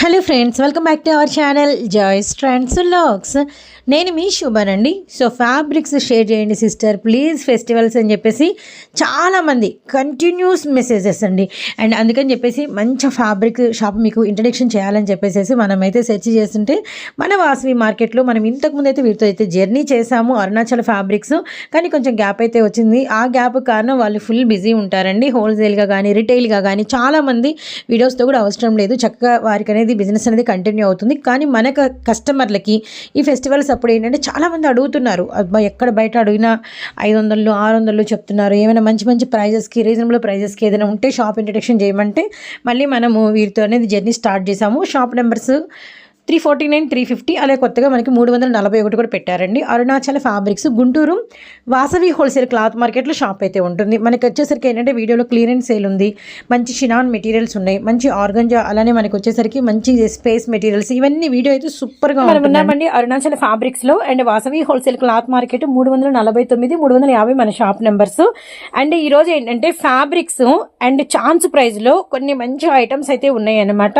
Hello friends welcome back to our channel Joys Trends Logs నేను మీ శుభనండి so fabrics share చేయండి sister please festivals అని చెప్పేసి చాలామంది కంటిన్యూస్ మెసేజెస్ అండి. అండ్ అందుకని చెప్పేసి మంచి ఫ్యాబ్రిక్ షాప్ మీకు ఇంట్రడక్షన్ చేయాలని చెప్పేసి మనమైతే సెర్చ్ చేస్తుంటే మన వాసవి మార్కెట్లో మనం ఇంతకుముందు అయితే వీటితో అయితే జర్నీ చేసాము అరుణాచల్ ఫ్యాబ్రిక్స్. కానీ కొంచెం గ్యాప్ అయితే వచ్చింది. ఆ గ్యాప్ కారణం వాళ్ళు ఫుల్ బిజీ ఉంటారండి. హోల్సేల్గా కానీ రిటైల్గా కానీ చాలామంది వీడియోస్తో కూడా అవసరం లేదు. చక్కగా వారికి అనేది బిజినెస్ అనేది కంటిన్యూ అవుతుంది. కానీ మన కస్టమర్లకి ఈ ఫెస్టివల్స్ అప్పుడు ఏంటంటే చాలామంది అడుగుతున్నారు. ఎక్కడ బయట అడిగినా ఐదు వందలు ఆరు వందలు చెప్తున్నారు. ఏమైనా మంచి మంచి ప్రైజెస్కి రీజనబుల్ ప్రైజెస్కి ఏదైనా ఉంటే షాప్ ఇంట్రడక్షన్ చేయమంటే మళ్ళీ మనము వీరితో అనేది జర్నీ స్టార్ట్ చేసాము. Shop numbers three forty nine three fifty అలాగే కొత్తగా మనకి మూడు వందల నలభై ఒకటి కూడా పెట్టారండి. Arunachala fabrics Guntur Vasavi wholesale cloth మార్కెట్లో షాప్ అయితే ఉంటుంది. మనకి వచ్చేసరికి ఏంటంటే వీడియోలో క్లియరెన్స్ సేల్ ఉంది. మంచి షినాన్ మెటీరియల్స్ ఉన్నాయి. మంచి ఆర్గంజా అలానే మనకి వచ్చేసరికి మంచి స్పేస్ మెటీరియల్స్ ఇవన్నీ వీడియో అయితే సూపర్గా మనం ఉన్నామండి Arunachal ఫ్యాబ్రిక్స్లో. And Vasavi wholesale cloth market మూడు వందల నలభై తొమ్మిది మూడు వందల యాభై మన షాప్ నెంబర్స్ అండ్ ఈ రోజు ఏంటంటే ఫ్యాబ్రిక్స్ అండ్ ఛాన్స్ ప్రైస్లో కొన్ని మంచి ఐటమ్స్ అయితే ఉన్నాయి అన్నమాట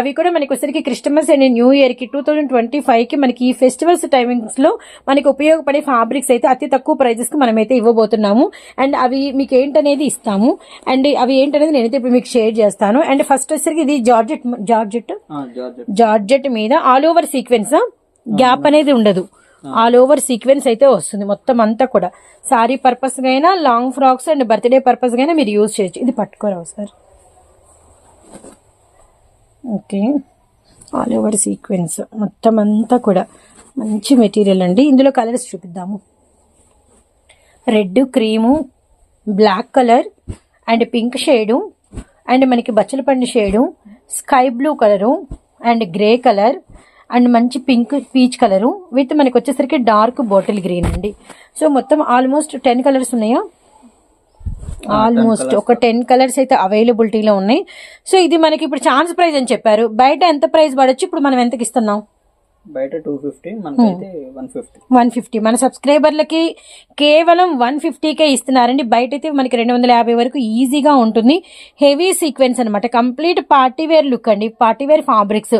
అవి కూడా మనకి వచ్చరికి క్రిస్టమస్ అండ్ న్యూ ఇయర్కి టూ థౌజండ్ ట్వంటీ ఫైవ్కి మనకి ఈ ఫెస్టివల్స్ టైమింగ్స్లో మనకి ఉపయోగపడే ఫ్యాబ్రిక్స్ అయితే అతి తక్కువ ప్రైజెస్కి మనమైతే ఇవ్వబోతున్నాము. అండ్ అవి మీకు ఏంటనేది ఇస్తాము. అండ్ అవి ఏంటనేది నేనైతే ఇప్పుడు మీకు షేర్ చేస్తాను. అండ్ ఫస్ట్ వచ్చేసరికి ఇది జార్జెట్ జార్జెట్? జార్జెట్. జార్జెట్ మీద ఆల్ ఓవర్ సీక్వెన్స్ గ్యాప్ అనేది ఉండదు. ఆల్ ఓవర్ సీక్వెన్స్ అయితే వస్తుంది మొత్తం అంతా కూడా. సారీ పర్పస్ అయినా long frocks and birthday purpose అయినా మీరు యూజ్ చేయొచ్చు. ఇది పట్టుకోరావు sir. Okay. All over sequence మొత్తం అంతా కూడా మంచి మెటీరియల్ అండి. ఇందులో colours చూపిద్దాము. Red cream black colour and pink shade and మనకి బచ్చలపండు shade sky blue colour and grey colour and మంచి పింక్ పీచ్ కలరు విత్ మనకి వచ్చేసరికి డార్క్ బాటిల్ గ్రీన్ అండి. సో మొత్తం ఆల్మోస్ట్ టెన్ కలర్స్ ఉన్నాయా? ఆల్మోస్ట్ ఒక టెన్ కలర్స్ అయితే అవైలబిలిటీలో ఉన్నాయి. సో ఇది మనకి ఇప్పుడు ఛాన్స్ ప్రైస్ అని చెప్పారు. బయట ఎంత ప్రైస్ పడొచ్చు? ఇప్పుడు మనం ఎంతకి ఇస్తున్నాం బయట టూ ఫిఫ్టీ మనకైతే వన్ ఫిఫ్టీ వన్ ఫిఫ్టీ మన సబ్స్క్రైబర్లకి కేవలం వన్ ఫిఫ్టీకే ఇస్తున్నారండి. బయట అయితే మనకి రెండు వందల యాభై వరకు ఈజీగా ఉంటుంది. హెవీ సీక్వెన్స్ అనమాట కంప్లీట్ పార్టీ వేర్ లుక్ అండి. Party wear fabrics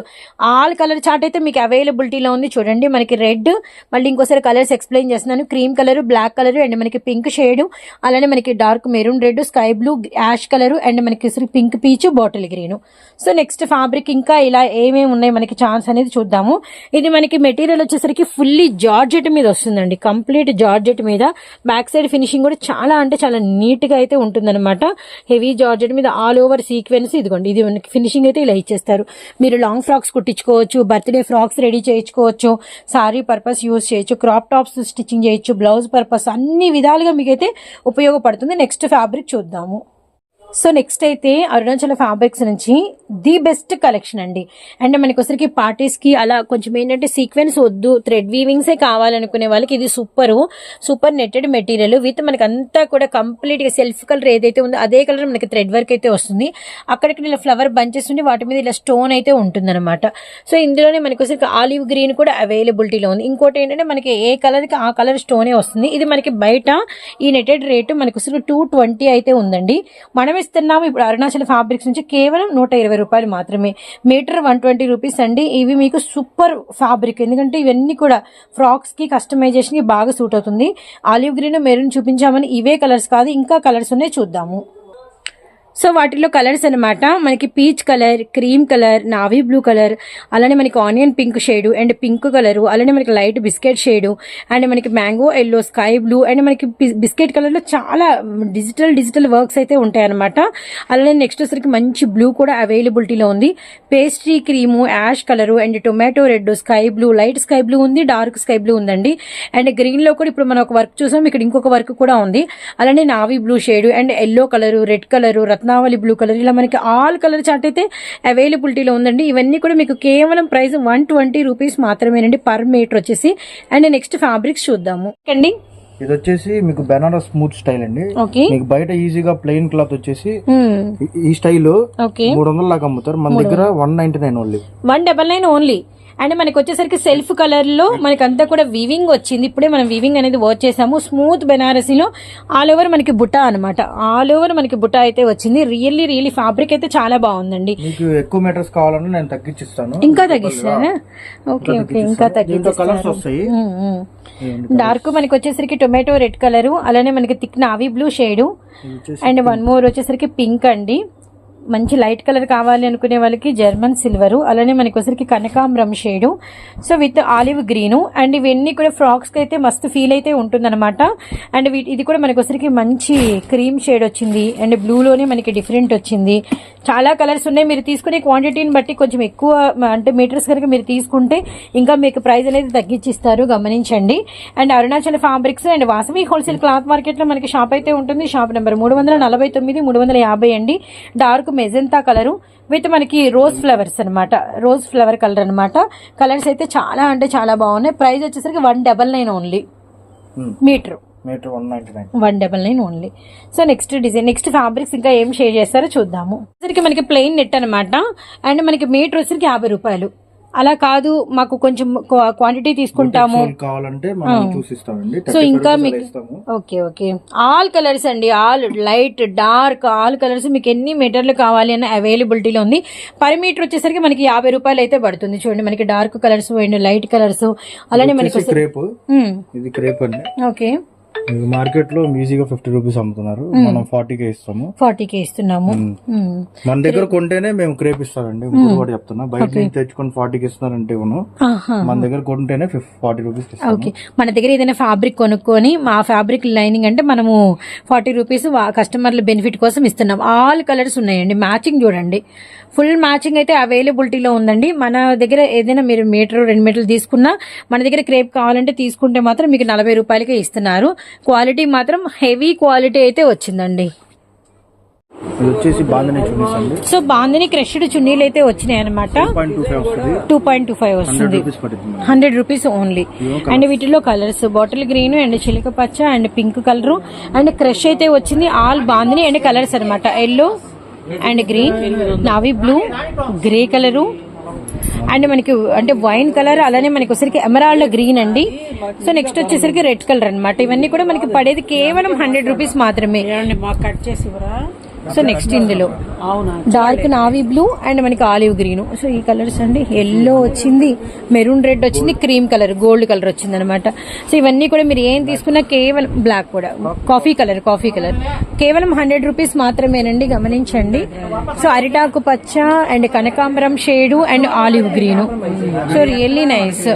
all colour chart అయితే మీకు అవైలబిలిటీలో ఉంది. చూడండి మనకి రెడ్ మళ్ళీ ఇంకోసారి కలర్స్ ఎక్స్ప్లెయిన్ చేస్తున్నాను. Cream colour black colour and మనకి పింక్ షేడ్. అలానే మనకి dark maroon red sky blue ash colour and మనకి pink peach bottle green. So next fabric ఇంకా ఇలా ఏమేమి ఉన్నాయి? మనకి ఛాన్స్ అనేది చూద్దాము. ఇది మనకి మెటీరియల్ వచ్చేసరికి ఫుల్లీ జార్జెట్ మీద వస్తుందండి. కంప్లీట్ జార్జెట్ మీద. బ్యాక్ సైడ్ ఫినిషింగ్ కూడా చాలా అంటే చాలా నీట్గా అయితే ఉంటుందన్నమాట. హెవీ జార్జెట్ మీద ఆల్ ఓవర్ సీక్వెన్స్ ఇదిగోండి. ఇది మనకి ఫినిషింగ్ అయితే ఇలా ఇచ్చేస్తారు. మీరు లాంగ్ ఫ్రాక్స్ కుట్టించుకోవచ్చు బర్త్డే ఫ్రాక్స్ రెడీ చేయించుకోవచ్చు సారీ పర్పస్ యూస్ చేయొచ్చు క్రాప్ టాప్స్ స్టిచ్చింగ్ చేయొచ్చు బ్లౌజ్ పర్పస్ అన్ని విధాలుగా మీకైతే ఉపయోగపడుతుంది. నెక్స్ట్ ఫ్యాబ్రిక్ చూద్దాము. సో నెక్స్ట్ అయితే అరుణాచల ఫ్యాబ్రిక్స్ నుంచి ది బెస్ట్ కలెక్షన్ అండి. అండ్ మనకి ఒకసారికి పార్టీస్కి అలా కొంచెం ఏంటంటే సీక్వెన్స్ వద్దు థ్రెడ్ వీవింగ్స్ కావాలనుకునే వాళ్ళకి ఇది super super netted material with మనకి అంతా కూడా కంప్లీట్గా సెల్ఫ్ కలర్ ఏదైతే ఉందో అదే కలర్ మనకి థ్రెడ్ వర్క్ అయితే వస్తుంది. అక్కడికి ఇలా ఫ్లవర్ బంచెస్ ఉండి వాటి మీద ఇలా స్టోన్ అయితే ఉంటుందన్నమాట. సో ఇందులోనే మనకి ఒకసారికి ఆలివ్ గ్రీన్ కూడా అవైలబిలిటీలో ఉంది. ఇంకోటి ఏంటంటే మనకి ఏ కలర్కి ఆ కలర్ స్టోనే వస్తుంది. ఇది మనకి బయట ఈ నెటెడ్ రేటు మనకి వచ్చరికి టూ ట్వంటీ అయితే ఉందండి. మనమే ఇస్తున్నాము ఇప్పుడు అరుణాచల్ ఫ్యాబ్రిక్స్ నుంచి కేవలం నూట ఇరవై రూపాయలు మాత్రమే. మీటర్ వన్ ట్వంటీ రూపీస్ అండి. ఇవి మీకు సూపర్ ఫ్యాబ్రిక్ ఎందుకంటే ఇవన్నీ కూడా ఫ్రాక్స్కి కస్టమైజేషన్ బాగా సూట్ అవుతుంది. ఆలివ్ గ్రీన్ మెరూన్ చూపించామని ఇవే కలర్స్ కాదు. ఇంకా కలర్స్ ఉన్నాయి చూద్దాము. సో వాటిలో కలర్స్ అన్నమాట. మనకి peach colour cream colour navy blue colour అలానే మనకి onion pink shade and pink colour అలానే మనకి లైట్ బిస్కెట్ షేడు అండ్ మనకి mango yellow sky blue and మనకి బిస్కెట్ కలర్లో చాలా డిజిటల్ డిజిటల్ వర్క్స్ అయితే ఉంటాయి అనమాట అలానే నెక్స్ట్ వచ్చరికి మంచి బ్లూ కూడా అవైలబిలిటీలో ఉంది. Pastry cream ash colour and tomato red sky blue light sky blue ఉంది డార్క్ స్కై బ్లూ ఉందండి. అండ్ గ్రీన్లో కూడా ఇప్పుడు మనం ఒక వర్క్ చూసాం ఇక్కడ ఇంకొక వర్క్ కూడా ఉంది. అలానే navy blue shade and yellow colour red colour రత్నావళి బ్లూ కలర్ ఇలా మనకి ఆల్ కలర్ చార్ట్ అయితే అవైలబిలిటీలో ఉందండి. ఇవన్నీ కూడా మీకు కేవలం ప్రైస్ వన్ ట్వంటీ రూపీస్ మాత్రమేనండి పర్ మీటర్ వచ్చేసి. అండ్ నెక్స్ట్ ఫ్యాబ్రిక్స్ చూద్దాము. అండి ఇది వచ్చేసి మీకు బెనారస్ స్మూత్ స్టైల్ అండి. ఓకే. మీకు బయట ఈజీగా ప్లెయిన్ క్లాత్ వచ్చేసి ఈ- స్టైల్ మూడు వందల దాకా అమ్ముతారు. మన దగ్గర one ninety nine only one double nine only and మనకి వచ్చేసరికి సెల్ఫ్ కలర్లో మనకి అంతా కూడా వీవింగ్ వచ్చింది. ఇప్పుడే మనం వీవింగ్ అనేది వర్క్ చేసాము. స్మూత్ బెనారసీలో ఆల్ ఓవర్ మనకి బుట్ట అనమాట ఆల్ ఓవర్ మనకి బుట్ట అయితే వచ్చింది. రియల్లీ రియల్లీ ఫ్యాబ్రిక్ అయితే చాలా బాగుందండి. మీకు ఎక్కువ మీటర్స్ కావాలన్నా నేను తగ్గించిస్తాను. ఇంకా తగ్గిస్తారా? ఓకే ఓకే ఇంకా వస్తాయి. డార్క్ మనకి వచ్చేసరికి టొమాటో రెడ్ కలర్ అలానే మనకి thick navy blue shade and one more వచ్చేసరికి పింక్ అండి. మంచి లైట్ కలర్ కావాలి అనుకునే వాళ్ళకి జర్మన్ సిల్వరు అలానే మనకి వచ్చరికి కనకాంబరం shade. So with olive green and ఇవన్నీ కూడా ఫ్రాక్స్కి అయితే మస్తు ఫీల్ అయితే ఉంటుందన్నమాట. అండ్ ఇది కూడా మనకి వచ్చరికి మంచి క్రీమ్ షేడ్ వచ్చింది అండ్ బ్లూలోనే మనకి డిఫరెంట్ వచ్చింది. చాలా కలర్స్ ఉన్నాయి. మీరు తీసుకునే క్వాంటిటీని బట్టి కొంచెం ఎక్కువ అంటే మీటర్స్ కనుక మీరు తీసుకుంటే ఇంకా మీకు ప్రైస్ అనేది తగ్గించిస్తారు. గమనించండి. And Arunachal fabrics and Vasavi wholesale cloth మార్కెట్లో మనకి షాప్ అయితే ఉంటుంది. షాప్ నెంబర్ మూడు వందల నలభై తొమ్మిది మూడు వందల యాభై అండి. డార్క్ మెజెంతా కలరు విత్ మనకి రోజ్ ఫ్లవర్స్ అన్నమాట. రోజ్ ఫ్లవర్ కలర్ అన్నమాట. కలర్స్ అయితే చాలా అంటే చాలా బాగున్నాయి. ప్రైస్ వచ్చేసరికి one double nine only. Metre. Metre one double nine only. So next design next fabrics ఇంకా ఏం షేర్ చేస్తారో చూద్దాము. మనకి ప్లెయిన్ నెట్ అనమాట అండ్ మనకి మీటర్ వచ్చరికి యాభై రూపాయలు. అలా కాదు మాకు కొంచెం క్వాంటిటీ తీసుకుంటాము. కావాలంటే సో ఇంకా మీకు ఓకే ఓకే. ఆల్ కలర్స్ అండి. All light dark all colours మీకు ఎన్ని మీటర్లు కావాలి అన్న అవైలబిలిటీలో ఉంది. పర్ మీటర్ వచ్చేసరికి మనకి యాభై రూపాయలు అయితే పడుతుంది. చూడండి మనకి dark colours and light colours అలానే మనకి క్రేప్ ఇది క్రేప్ అండి. ఓకే. మార్కెట్లో ఈజీగా ఫిఫ్టీ రూపీస్ అమ్ముతున్నారు. మనం ఫార్టీ కే ఇస్తాము. ఫార్టీకి ఇస్తున్నాము. ఉమ్. మన దగ్గర కొంటేనే మేము క్రేప్ ఇస్తామండి ఇంకోటి కూడా చెప్తున్నా. బయట నుంచి తెచ్చుకొని ఫార్టీకి ఇస్తున్నారంటే ఇవ్వను. ఆహా. మన దగ్గర కొంటేనే ఫార్టీ రూపీస్ ఓకే. మన దగ్గర ఏదైనా ఫ్యాబ్రిక్ కొనుక్కొని మా ఫ్యాబ్రిక్ లైనింగ్ అంటే మనము ఫార్టీ రూపీస్ కస్టమర్ల బెనిఫిట్ కోసం ఇస్తున్నాం. ఆల్ కలర్స్ ఉన్నాయండి. మ్యాచింగ్ చూడండి. ఫుల్ మ్యాచింగ్ అయితే అవైలబిలిటీలో ఉందండి. మన దగ్గర ఏదైనా మీరు మీటర్ రెండు మీటర్లు తీసుకున్నా మన దగ్గర క్రేప్ కావాలంటే తీసుకుంటే మాత్రం మీకు నలభై రూపాయలకే ఇస్తున్నారు. క్వాలిటీ మాత్రం హెవీ క్వాలిటీ అయితే వచ్చిందండి. సో బాందిని క్రష్డ్ చున్నీలు అయితే వచ్చినాయి అనమాట టూ పాయింట్ టూ ఫైవ్ వస్తుంది. Hundred rupees only. అండ్ వీటిలో కలర్స్ బాటిల్ గ్రీన్ అండ్ చిలక పచ్చ and pink colour and crush అయితే వచ్చింది. ఆల్ బాందిని అండ్ కలర్స్ అనమాట yellow and green navy blue grey colour. And మనకి అంటే వైన్ కలర్ అలానే మనకి వచ్చేసరికి ఎమరాల్డ్ గ్రీన్ అండి. సో నెక్స్ట్ వచ్చేసరికి రెడ్ కలర్ అన్నమాట. ఇవన్నీ కూడా మనకి పడేది కేవలం హండ్రెడ్ రూపీస్ మాత్రమే. కట్ చేసి సో నెక్స్ట్ ఇందులో. డార్క్ నావీ బ్లూ అండ్ మనకి ఆలివ్ గ్రీన్ సో ఈ కలర్స్ అండి. ఎల్లో వచ్చింది. మెరూన్ రెడ్ వచ్చింది. క్రీమ్ కలర్ గోల్డ్ కలర్ వచ్చింది అనమాట సో ఇవన్నీ కూడా మీరు ఏం తీసుకున్నా కేవలం బ్లాక్ కూడా. కాఫీ కలర్ కాఫీ కలర్ కేవలం హండ్రెడ్ రూపీస్ మాత్రమేనండి గమనించండి. సో అరిటాకు పచ్చ అండ్ కనకాంబరం shade and olive green so really nice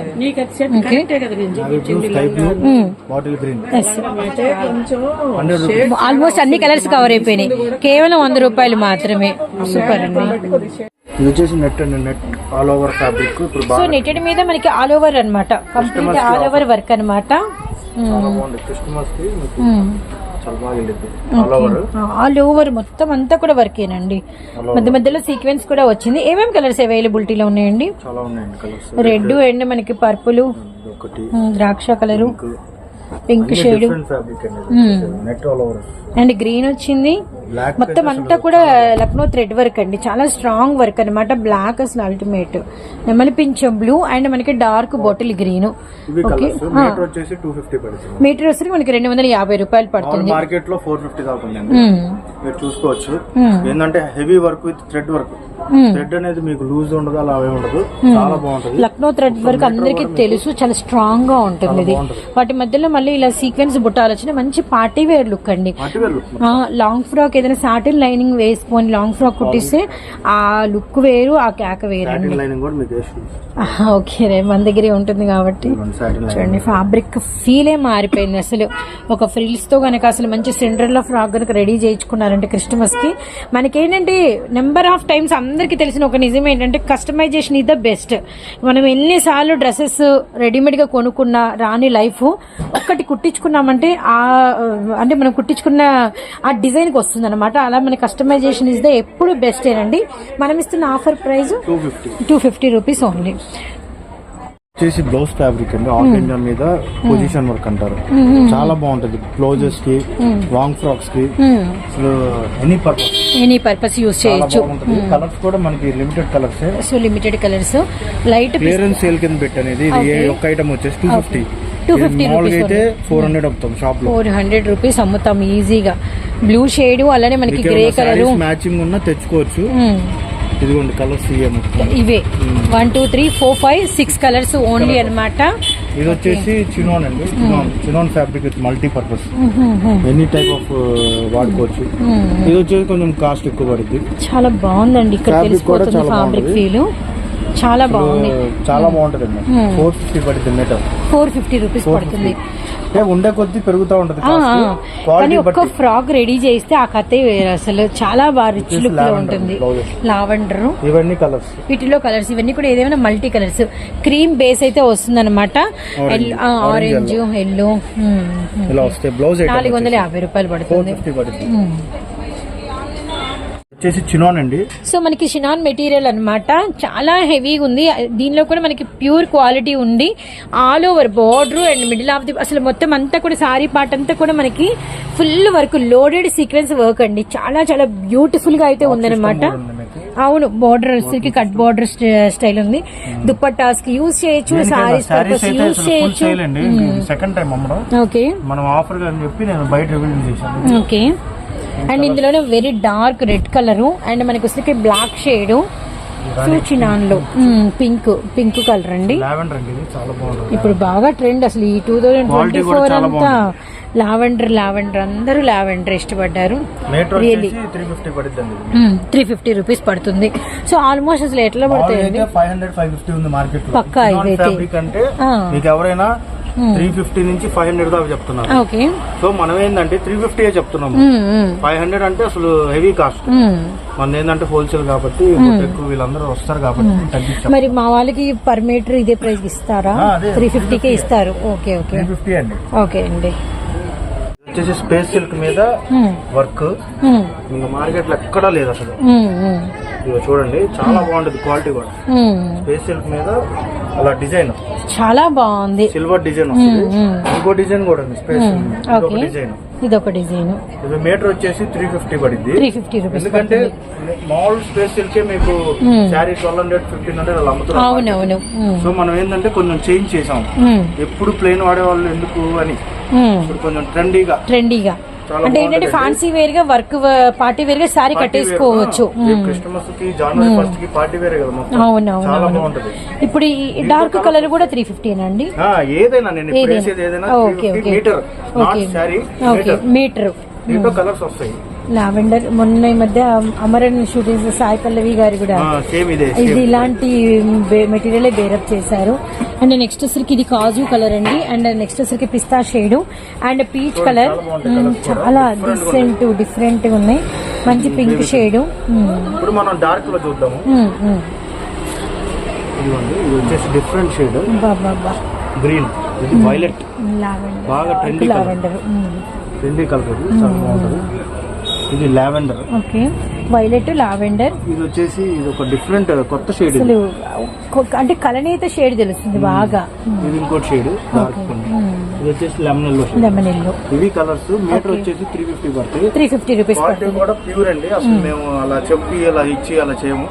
almost అన్ని కలర్స్ కవర్ అయిపోయినాయి. కేవలం వంద రూపాయలు మాత్రమే. సూపర్ అండి. ఇది వచ్చేసి నెట్ అండి నెట్ ఆల్ ఓవర్ ఫ్యాబ్రిక్ ఇప్పుడు సో నెట్టెడ్ మీద మనకి ఆల్ ఓవర్ అన్నమాట. కంప్లీట్ ఆల్ ఓవర్ వర్క్ అనమాట ఆల్ ఓవర్ మొత్తం అంతా కూడా వర్కేనండి మధ్య మధ్యలో సీక్వెన్స్ కూడా వచ్చింది. ఏమేమి కలర్స్ అవైలబిలిటీలో ఉన్నాయండి? రెడ్ అండ్ మనకి పర్పుల్ ద్రాక్ష కలరు పింక్ షేడ్ అండి గ్రీన్ వచ్చింది. మొత్తం అంతా కూడా లక్నో థ్రెడ్ వర్క్ అండి. చాలా స్ట్రాంగ్ వర్క్ అన్నమాట. బ్లాక్ అసలు అల్టిమేట్ నెమలి పింఛం బ్లూ అండ్ మనకి dark bottle green okay metre fifty వచ్చి మనకి రెండు వందల యాభై రూపాయలు పడుతుంది. మార్కెట్లో ఫోర్ ఫిఫ్టీ దాకా మ్మ్. మీరు చూసుకోవచ్చు. ఏంటంటే heavy work with thread work thread అనేది మీకు లూజ్ ఉండదు అలా అవే ఉండదు. చాలా బాగుంటది. లక్నో థ్రెడ్ వర్క్ అందరికి తెలుసు చాలా స్ట్రాంగ్గా ఉంటుంది ఇది. వాటి మధ్యలో మళ్ళీ ఇలా సీక్వెన్స్ బుట్టాలు వచ్చిన మంచి పార్టీ వేర్ లుక్ అండి. లాంగ్ ఫ్రాక్ ఏదైనా సాటిన్ లైనింగ్ వేసుకొని లాంగ్ ఫ్రాక్ కుట్టిస్తే ఆ లుక్ వేరు ఆ కేక వేరు ఓకే రే మన దగ్గరే ఉంటుంది కాబట్టి. చూడండి ఫ్యాబ్రిక్ ఫీలే మారిపోయింది అసలు. ఒక ఫ్రిల్స్తో గనక అసలు మంచి సిండ్రెల్లా ఫ్రాక్ గనక రెడీ చేయించుకున్నారంటే క్రిస్టమస్కి మనకేంటంటే నెంబర్ ఆఫ్ టైమ్స్ అందరికి తెలిసిన ఒక నిజం ఏంటంటే కస్టమైజేషన్ ఇస్ ద బెస్ట్ మనం ఎన్నిసార్లు డ్రెస్సెస్ రెడీమేడ్గా కొనుక్కున్న రాని లైఫ్ ఒక్కటి కుట్టించుకున్నామంటే ఆ అంటే మనం కుట్టించుకున్న ఆ డిజైన్కి వస్తుంది అనమాట అలా మన కస్టమైజేషన్ ఇస్ ద ఎప్పుడు బెస్ట్ ఏనండి? మనం ఇస్తున్న offer price two fifty rupees only వచ్చేసి బ్లౌజ్ ఫ్యాబ్రిక్ అండి. ఆర్గెంజా మీద పొజిషన్ వర్క్ అంటారు. చాలా బాగుంటది. బ్లౌజెస్కి long ఫ్రాక్స్కి any purpose any purpose use చేయొచ్చు. కలర్స్ కూడా మనకి limited colours so limited colours light clearance sale కింద పెట్టనేది ఇది ఏ ఒక్క ఐటమ్ వచ్చేసి టూ ఫిఫ్టీ 250 మామూలుగా rupees అయితే ఫోర్ హండ్రెడ్ అమ్ముతాం షాప్లో. ఫోర్ హండ్రెడ్ రూపీస్ అమ్ముతాం ఈజీగా బ్లూ షేడ్ అలానే మనకి గ్రే కలర్ మ్యాచింగ్ ఉన్నా తెచ్చుకోవచ్చు. ఇదిగోండి కలర్స్ ఇవే one two three four five six colours only అన్నమాట. ఇది వచ్చేసి చినోన్ అండి. Chinon fabric with multi purpose any type of వాడుకోవచ్చు. ఇది వచ్చేసి కొంచెం కాస్ట్ ఎక్కువ పడుద్ది. చాలా బాగుందండి ఇక్కడ తెలిసిపోతుంది ఫ్యాబ్రిక్. ఫీల్ చాలా బాగుంది. చాలా బాగుంటది అండి ఫోర్ ఫిఫ్టీ పడుద్ది మీటర్ ఫోర్ ఫిఫ్టీ రూపీస్ పడుతుంది. ఉండే కొద్దీ పెరుగుతూ ఉంటది. కానీ ఒక్క ఫ్రాక్ రెడీ చేస్తే ఆ కథే వేరు. అసలు చాలా బాగా రిచ్ లుక్లో ఉంటుంది. లావెండర్ ఇవన్నీ కలర్స్ వీటిలో కలర్స్ ఇవన్నీ కూడా ఏదైనా మల్టీ కలర్స్ క్రీమ్ బేస్ అయితే వస్తుంది అనమాట. ఆరెంజ్ ఎల్లో నాలుగు వందల యాభై రూపాయలు పడుతుంది. వచ్చేసి చినోన్ అండి. సో మనకి షినాన్ మెటీరియల్ అన్నమాట. చాలా హెవీగా ఉంది. దీనిలో కూడా మనకి ప్యూర్ క్వాలిటీ ఉంది. All over border and middle of the అసలు మొత్తం అంతా కూడా సారీ పార్ట్ అంతా కూడా మనకి full work loaded sequence work అండి. చాలా చాలా బ్యూటిఫుల్గా అయితే ఉందన్నమాట. అవును బార్డర్ వచ్చేసరికి కట్ బార్డర్ స్టైల్ ఉంది. దుప్పట్టాస్కి యూజ్ చేయొచ్చు సారీస్ పర్పస్ యూజ్ full చేయొచ్చు. సెకండ్ టైం ఓకే మనం ఆఫర్ అని చెప్పి నేను బయట ఓకే అండ్ ఇందులోనే very dark red colour and మనకి వచ్చేసరికి బ్లాక్ షేడ్ సూచినాన్లో. పింక్ పింక్ కలర్ అండి. ఇప్పుడు బాగా ట్రెండ్ అసలు ఈ టూ థౌజండ్ ట్వంటీ ఫోర్ అంతా లావెండర్ లావెండర్ అందరూ లావెండర్ ఇష్టపడ్డారు. త్రీ ఫిఫ్టీ రూపీస్ పడుతుంది. సో ఆల్మోస్ట్ అసలు ఎట్లా లో. పక్కా ఇదైతే. ఎవరైనా త్రీ ఫిఫ్టీ నుంచి ఫైవ్ హండ్రెడ్ దాకా చెప్తున్నారు. ఓకే సో మనం ఏంటంటే త్రీ ఫిఫ్టీ చెప్తున్నాము. ఫైవ్ హండ్రెడ్ అంటే అసలు హెవీ కాస్ట్. మన ఏంటంటే హోల్సేల్ కాబట్టి ఎక్కువ వీళ్ళందరూ వస్తారు కాబట్టి మరి మా వాళ్ళకి పర్ మీటర్ ఇదే ప్రైస్ ఇస్తారా. త్రీ ఫిఫ్టీకే ఇస్తారు. ఓకే ఓకే ఫిఫ్టీ అండి. ఓకే అండి. వచ్చేసి స్పేస్ సిల్క్ మీద. వర్క్. ఇంకా మార్కెట్లో ఎక్కడా లేదు అసలు. చూడండి చాలా బాగుంటది క్వాలిటీ కూడా. స్పేస్ సిల్క్ మీద అలా డిజైన్. చాలా బాగుంది. సిల్వర్ డిజైన్ వస్తుంది. ఇంకో డిజైన్ కూడా ఉంది స్పేస్ ఒక డిజైన్ ఇదొక డిజైన్. ఇది మీటర్ వచ్చేసి త్రీ ఫిఫ్టీ పడింది. త్రీ ఫిఫ్టీ రూపీస్ ఎందుకంటే మామూలు స్పేస్ సిల్కే మీకు sari twelve hundred fifteen hundred అలా అమ్ముతున్నారు. అవునవును. సో మనం ఏంటంటే కొంచెం చేంజ్ చేసాం. ఎప్పుడు ప్లేన్ వాడేవాళ్ళు ఎందుకు అని. ఇప్పుడు కొంచెం ట్రెండీగా ట్రెండీగా అంటే ఏంటంటే. ఫ్యాన్సీ వేర్గా వర్క్ పార్టీ వేర్గా సారీ కట్టేసుకోవచ్చు. మ్మ్. క్రిస్టమస్కి జనవరి ఫస్ట్కి పార్టీ వేరే కదా మొత్తం. అవునవును చాలా అవును. బాగుంటది. ఇప్పుడు ఈ డార్క్ కలర్ కూడా త్రీ ఫిఫ్టీనా అండి? ఏదైనా నేను ఏదైనా. Okay, okay. మీటర్ దీంట్లో కలర్స్ వస్తాయి. లావెండర్ మొన్న ఈ మధ్య అమరన్ షూటింగ్స్ సాయి పల్లవి గారు కూడా ఇదే. ఇలాంటి మెటీరియల్ బేరప్ చేశారు. అండ్ నెక్స్ట్ వచ్చరికి ఇది కాజు కలర్ అండి. అండ్ నెక్స్ట్ వచ్చరికి పిస్తా షేడ్ అండ్ పీచ్ కలర్ చాలా డిఫరెంట్ డిఫరెంట్గా ఉన్నాయి. మంచి పింక్ షేడ్ ఇప్పుడు మనం డార్క్లో చూద్దాము. డిఫరెంట్ షేడ్ గ్రీన్ వైలెట్ బాగా ట్రెండీ లావెండర్. ట్రెండీ కలర్ చాలా బాగుంటది. ఇది లావెండర్. ఓకే. Violet lavender. ఇది వచ్చేసి ఇది ఒక డిఫరెంట్ కొత్త షేడ్ అసలు కొ- అంటే కలనేత షేడ్ తెలుస్తుంది బాగా. ఇది ఇంకోటి షేడ్. ఇది వచ్చేసి లెమన్ ఎల్లో లెమన్ ఎల్లో. ఇవి కలర్స్ మీటర్ వచ్చేసి త్రీ ఫిఫ్టీ పడుతుంది. త్రీ ఫిఫ్టీ రూపీస్ క్వాలిటీ కూడా ప్యూర్ అండి. అసలు మేము. అలా చెప్పి అలా ఇచ్చి అలా చేయము.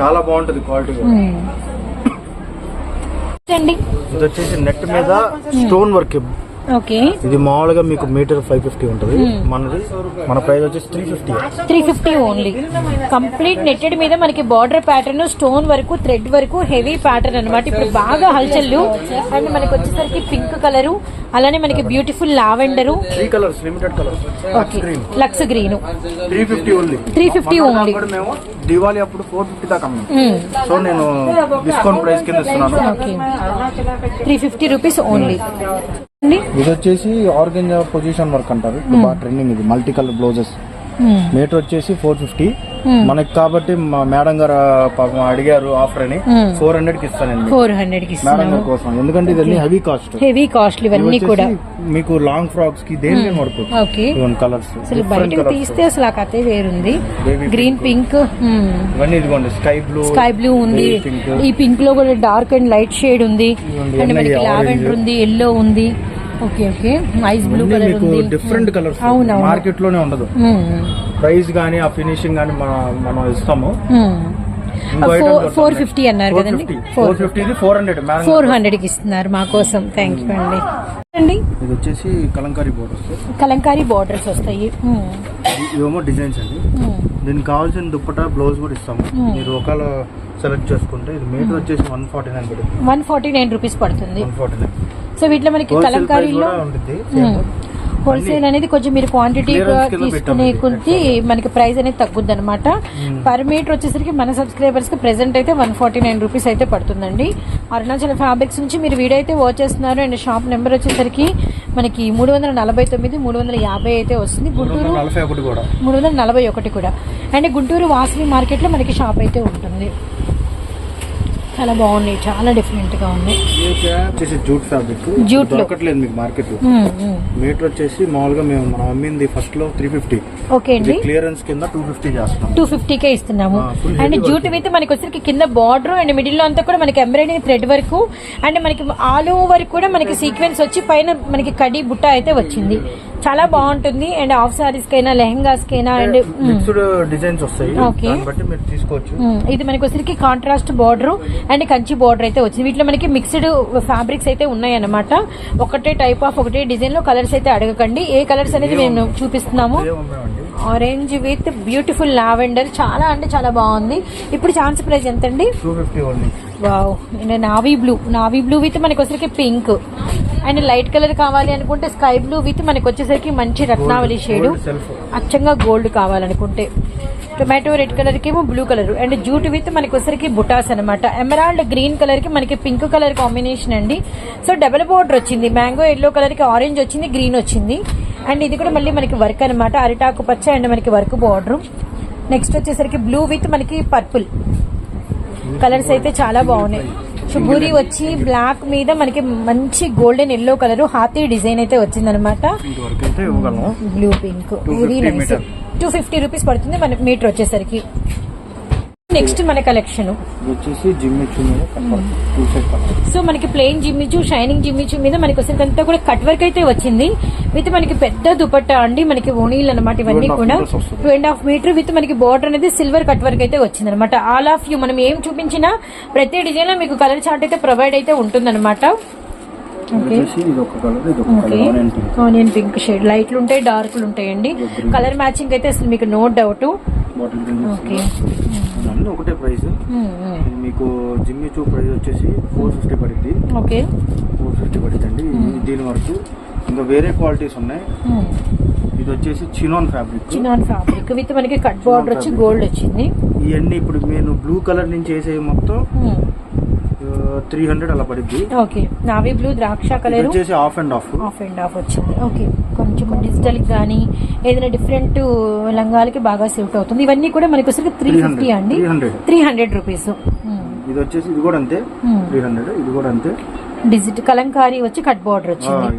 చాలా బాగుంటది క్వాలిటీ ఇది వచ్చేసి నెట్ మీద స్టోన్ వర్క్. ఇది మామూలుగా మీకు మీటర్ ఫైవ్ ఫిఫ్టీ ఉంటుంది. మనది మన ప్రైస్ వచ్చేసి three fifty. Three fifty only. Complete netted మీద మనకి బార్డర్ ప్యాటర్న్ స్టోన్ వరకు థ్రెడ్ వరకు హెవీ ప్యాటర్న్ అన్నమాట. ఇప్పుడు బాగా హల్చల్లు. అండ్ మనకి వచ్చేసరికి పింక్ కలరు అలానే మనకి beautiful lavender. Three colours limited colours. Okay. Lux green. Three fifty only. 350 only. మేము దివాళీ అప్పుడు ఫోర్ ఫిఫ్టీ దాకా సో నేను డిస్కౌంట్ ప్రైస్ కింద ఇస్తున్నాను. Okay. Three fifty rupees only. ఇది వచ్చేసి ఆర్గంజా పొజిషన్ వర్క్ అంటారు. ఇప్పుడు బాగా ట్రెండింగ్ ఇది. Multi colour blouses Hmm. Metre వచ్చేసి ఫోర్ ఫిఫ్టీ మనకి కాబట్టి మా మేడం గారు పాపం అడిగారు ఆఫర్ అని. Hmm. ఫోర్ హండ్రెడ్కి ఇస్తానండి. ఫోర్ హండ్రెడ్కి మేడం గారి కోసం. ఎందుకంటే ఇవన్నీ హెవీ కాస్ట్ హెవీ కాస్ట్లీ ఇవన్నీ కూడా. మీకు లాంగ్ ఫ్రాక్స్కి పడుతుంది ఓకే ఇవన్నీ కలర్స్ అసలు బయటకు తీస్తే అసలు ఆ కథే వేరుంది. గ్రీన్ పింక్ ఇవన్నీ ఇదిగోండి. స్కై బ్లూ స్కై బ్లూ ఉంది. ఈ పింక్లో కూడా డార్క్ అండ్ లైట్ షేడ్ ఉంది. అండ్ మనకి లావెండర్ ఉంది ఎల్లో ఉంది. Okay okay. Ice blue colour మీకు డిఫరెంట్ కలర్స్. మార్కెట్లోనే ఉండదు. ప్రైస్ గానీ ఆ ఫినిషింగ్ గానీ మన- ఇస్తాము. ఫోర్ ఫిఫ్టీ అన్నారు కదండి. Four fifty four hundred four హండ్రెడ్కి ఇస్తున్నారు మా కోసం. థ్యాంక్ యూ అండి. అండి? ఇది వచ్చేసి కలంకారీ బోర్డర్స్ కలంకారీ బార్డర్స్ వస్తాయి. మ్మ్. ఇవేమో డిజైన్స్ అండి. దీనికి కావాల్సిన దుప్పటా బ్లౌజ్ కూడా ఇస్తాము. మీరు ఒకవేళ సెలెక్ట్ చేసుకుంటే ఇది మీటర్ వచ్చేసి one forty nine one forty nine rupees పడుతుంది. వన్ ఫార్టీ నైన్ సో వీటిలో మనకి కలంకారీలో హోల్సేల్ అనేది కొంచెం మీరు క్వాంటిటీ తీసుకునే. కొద్దీ మనకి ప్రైస్ అనేది తగ్గుద్ది అనమాట పర్ మీటర్ వచ్చేసరికి మన సబ్స్క్రైబర్స్కి ప్రెసెంట్ అయితే వన్ ఫార్టీ నైన్ రూపీస్ అయితే పడుతుందండి. అరుణాచల్ ఫ్యాబ్రిక్స్ నుంచి మీరు వీడియో అయితే వాచ్ చేస్తున్నారు. అండ్ షాప్ నెంబర్ వచ్చేసరికి మనకి మూడు వందల నలభై తొమ్మిది మూడు వందల యాభై అయితే వస్తుంది. గుంటూరు మూడు వందల నలభై ఒకటి కూడా. అండ్ గుంటూరు వాసవి మార్కెట్లో మనకి షాప్ అయితే ఉంటుంది. చాలా బాగున్నాయి చాలా డిఫరెంట్గా ఉన్నాయి. వచ్చేసి జూట్ ఫ్యాబ్రిక్. లో. దొరకట్లేదు మీకు మార్కెట్. మీటర్ వచ్చేసి మామూలుగా మేము మనం అమ్మింది ఫస్ట్లో త్రీ ఫిఫ్టీ ఓకే అండి. క్లియరెన్స్ కింద టూ ఫిఫ్టీ చేస్తున్నాం. టూ ఫిఫ్టీకే ఇస్తున్నాము. ఆ, full అండ్ జూట్ విత్ మనకి వచ్చరికి కింద బార్డర్ అండ్ మిడిల్లో అంతా కూడా మనకి ఎంబ్రాయిడింగ్ థ్రెడ్ వర్క్ అండ్ మనకి ఆల్ ఓవర్ కూడా మనకి సీక్వెన్స్ వచ్చి పైన మనకి కడి బుట్ట అయితే వచ్చింది. చాలా బాగుంటుంది. అండ్ హాఫ్ సారీస్ కైనా లెహంగాస్ కైనా అండ్ మిక్స్డ్ డిజైన్స్ వస్తాయి. Okay. దాన్ని బట్టి మీరు తీసుకోవచ్చు. ఇది మనకి వచ్చరికి contrast border and Kanchi border అయితే వచ్చింది. వీటిలో మనకి మిక్స్డ్ ఫ్యాబ్రిక్స్ అయితే ఉన్నాయి అన్నమాట ఒకటే టైప్ ఆఫ్ ఒకటే డిజైన్లో కలర్స్ అయితే అడగకండి. ఏ కలర్స్ అనేది మేము చూపిస్తున్నాము. Orange with beautiful lavender. చాలా అంటే చాలా బాగుంది. ఇప్పుడు ఛాన్స్ ప్రైస్ ఎంత అండి wow. Navy blue. Navy blue with మనకి వచ్చేసరికి పింక్. అండ్ లైట్ కలర్ కావాలి అనుకుంటే స్కై బ్లూ విత్ మనకి వచ్చేసరికి మంచి రత్నావళి షేడ్. అచ్చంగా గోల్డ్ కావాలనుకుంటే. టొమాటో రెడ్ కలర్కి ఏమో blue colour and jute with మనకి వచ్చరికి బుటాస్ అనమాట ఎమరాల్డ్ గ్రీన్ కలర్కి మనకి పింక్ కలర్ కాంబినేషన్ అండి. సో డబుల్ బోర్డర్ వచ్చింది. మ్యాంగో ఎల్లో కలర్కి ఆరెంజ్ వచ్చింది. గ్రీన్ వచ్చింది. అండ్ ఇది కూడా మళ్ళీ మనకి వర్క్ అనమాట అరిటాకు పచ్చ అండ్ మనకి వర్క్ బార్డర్. నెక్స్ట్ వచ్చేసరికి బ్లూ విత్ మనకి పర్పుల్. కలర్స్ అయితే చాలా బాగున్నాయి. శుభూరి వచ్చి బ్లాక్ మీద మనకి మంచి గోల్డెన్ ఎల్లో కలర్ హాతీ డిజైన్ అయితే వచ్చిందనమాట అయితే ఇవ్వగలము blue pink. 250 very nice. meter. Two fifty rupees పడుతుంది మనకి మీటర్ వచ్చేసరికి. నెక్స్ట్ మన కలెక్షన్ వచ్చేసి సో మనకి ప్లెయిన్ జిమ్మిచు షైనింగ్ జిమ్మిచు మీద మనకి వచ్చేసరికంతా కూడా కట్ వర్క్ అయితే వచ్చింది. విత్ మనకి పెద్ద దుపట్టా అండి మనకి ఓణీలు అనమాట ఇవన్నీ కూడా. Two and half metre with మనకి బార్డర్ అనేది సిల్వర్ కట్ వర్క్ అయితే వచ్చింది అనమాట ఆల్ ఆఫ్ యూ మనం ఏం చూపించినా ప్రతి డిజైన్లో మీకు కలర్ చార్ట్ అయితే ప్రొవైడ్ అయితే ఉంటుందన్నమాట. ఆనియన్ పింక్ షేడ్ లైట్లు ఉంటాయి డార్క్లు ఉంటాయండి. కలర్ మ్యాచింగ్ అయితే అసలు మీకు నో డౌట్ బాటిల్ అన్నీ ఒకటే ప్రైస్. మీకు జిమ్ ఇచ్చు ప్రైస్ వచ్చేసి ఫోర్ ఫిఫ్టీ పడింది. ఓకే. ఫోర్ ఫిఫ్టీ పడుతుంది దీని వరకు. ఇంకా వేరే క్వాలిటీస్ ఉన్నాయి. ఇది వచ్చేసి chinon fabric chinon fabric with మనకి కట్ బార్డర్ వచ్చి గోల్డ్ వచ్చింది. ఇవన్నీ ఇప్పుడు నేను బ్లూ కలర్ నుంచి వేసే మొత్తం త్రీ హండ్రెడ్ అలా పడింది ఓకే. నావీ బ్లూ ద్రాక్ష కలర్. వచ్చేసి half and half half and half వచ్చింది. ఓకే. కొంచెం డిజిటల్ కానీ ఏదైనా డిఫరెంట్ లంగాలకి బాగా సూట్ అవుతుంది. ఇవన్నీ కూడా మనకి వచ్చరికి త్రీ ఫిఫ్టీ అండి. 300. Three hundred rupees. ఇది వచ్చేసి ఇది కూడా అంతే. త్రీ హండ్రెడ్ ఇది కూడా అంతే. డిజిట్ కలంకారీ వచ్చి కట్ బార్డర్ వచ్చింది.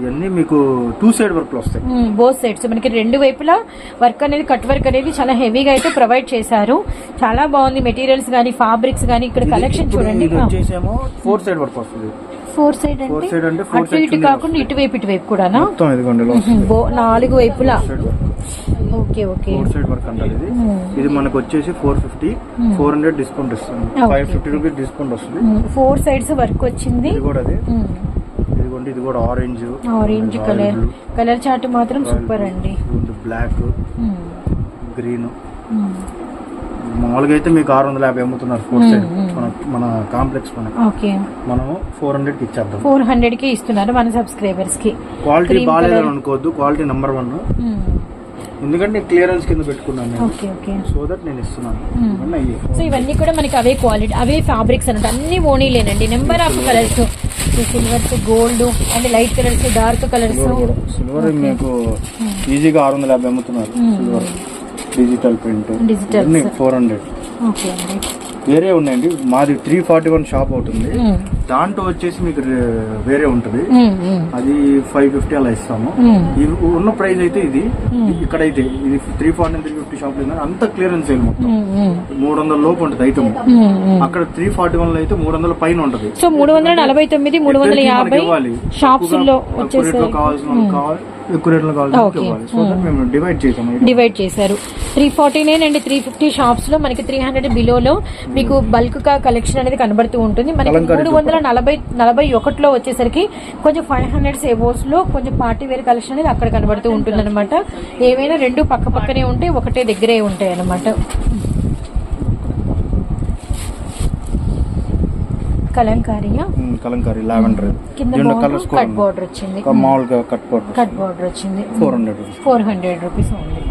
ఇవన్నీ మీకు టూ సైడ్ వర్క్ వస్తాయి. బోత్ సైడ్స్ మనకి రెండు వైపులా వర్క్ అనేది కట్ వర్క్ అనేది చాలా హెవీగా అయితే ప్రొవైడ్ చేశారు. చాలా బాగుంది మెటీరియల్స్ కానీ ఫాబ్రిక్స్ కానీ ఇక్కడ కలెక్షన్ చూడండి. వచ్చేసేమో ఫోర్ సైడ్ వర్క్ వస్తుంది. ఫోర్ సైడ్ అంటే ఇటు కాకుండా ఇటువైపు కూడానా? నాలుగు వైపులా. Okay okay. Four side work అంటారు ఇది. ఇది మనకు వచ్చేసి four fifty four hundred discount ఇస్తుంది. ఫైవ్ ఫిఫ్టీ రూపీస్ డిస్కౌంట్ వస్తుంది. ఫోర్ సైడ్స్ వర్క్ వచ్చింది. కూడా అదే. ఇదిగోండి ఇది కూడా orange orange colour colour chart మాత్రం సూపర్ అండి. బ్లాక్. Green hmm. మామూలుగా అయితే మీకు ఆరు వందల యాభై అమ్ముతున్నారు ఫోర్ సైడ్. మన మన కాంప్లెక్స్ మన. ఓకే. మనము ఫోర్ హండ్రెడ్కి ఇచ్చేద్దాం. ఫోర్ హండ్రెడ్కి ఇస్తున్నారు మన సబ్స్క్రైబర్స్కి. క్వాలిటీ బాగాలేదని. అనుకోవద్దు. Quality number one. ఎందుకంటే క్లియరెన్స్ కింద పెట్టుకున్నాను నేను. Okay okay. సో దట్ నేను ఇస్తున్నాను. Hmm. సో ఇవన్నీ కూడా మనకి అవే క్వాలిటీ అవే ఫ్యాబ్రిక్స్ అన్నట్టు అన్ని ఓనీలేనండి number of colours silvers gold and light colours dark colours silver మీకు ఈజీగా ఆరు వందల యాభై అమ్ముతున్నారు. సిల్వర్ డిజిటల్ ప్రింట్ అన్ని ఫోర్ హండ్రెడ్ ఓకే అండి. వేరే ఉన్నాయండి. మాది త్రీ ఫార్టీ వన్ షాప్ అవుతుంది. దాంట్లో వచ్చేసి మీకు వేరే ఉంటుంది. అది ఫైవ్ ఫిఫ్టీ అలా ఇస్తాము. ఉన్న ప్రైస్ అయితే ఇది. ఇక్కడైతే ఇది three forty three fifty shop అంత క్లియరెన్స్ సేల్ మొత్తం. మూడు వందల లోపు ఉంటుంది ఐటమ్. అక్కడ త్రీ ఫార్టీ వన్లో అయితే మూడు వందల పైన ఉంటది. సో మూడు వందల నలభై తొమ్మిది మూడు వందల యాభై. షాప్స్లో కావాల్సిన కావాలి. ఎక్కువ రేట్లో సో మేము. డివైడ్ చేసాము. డివైడ్ చేశారు. Three forty nine and three fifty షాప్స్లో మనకి త్రీ హండ్రెడ్ బిలోలో మీకు బల్క్గా కలెక్షన్ అనేది కనబడుతూ ఉంటుంది. మనకి మూడు వందల నలభై నలభై ఒకటిలో వచ్చేసరికి కొంచెం ఫైవ్ హండ్రెడ్ సేవోస్లో కొంచెం పార్టీ వేర్ కలెక్షన్ అనేది అక్కడ కనబడుతూ ఉంటుంది అనమాట ఏవైనా రెండు పక్క పక్కనే ఉంటాయి ఒకటే దగ్గరే ఉంటాయి అనమాట కలంకారియా? కలంకారీ లావెండర్. కింద దీంట్లో బార్డర్ కలర్స్ కట్ బార్డర్ వచ్చింది. మామూలుగా కట్ పౌడర్ కట్ బార్డర్ వచ్చింది. Four hundred four hundred rupees only